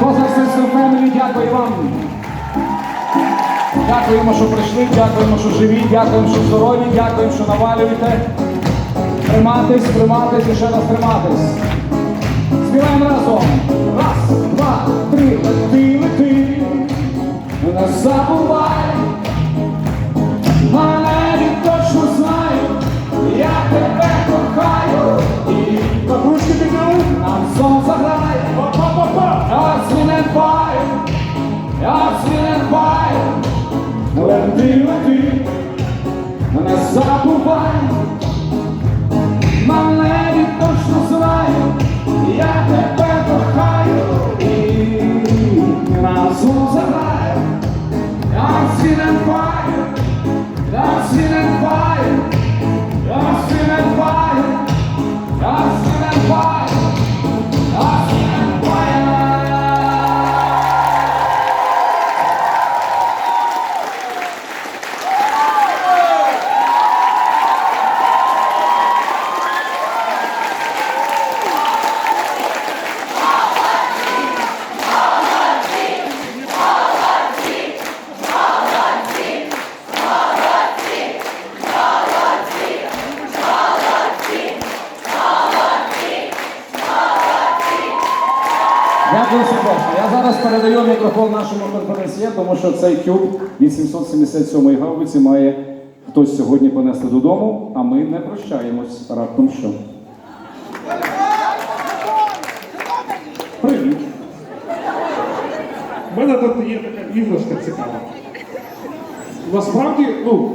Козак System Family, дякую вам. Дякуємо, що прийшли, дякуємо, що живі, дякуємо, що здорові, дякуємо, що навалюєте. Триматись, триматись і ще раз триматись. Співаємо разом. Раз, два, три, лети, лети. Не забувай. Fire. Дякую сердечно. Я зараз передаю мікрофон нашому конференціє, тому що цей від 777 гаубиці має хтось сьогодні понести додому, а ми не прощаємось раптом що. Привіт. У мене тут є така іграшка цікава. Насправді, ну,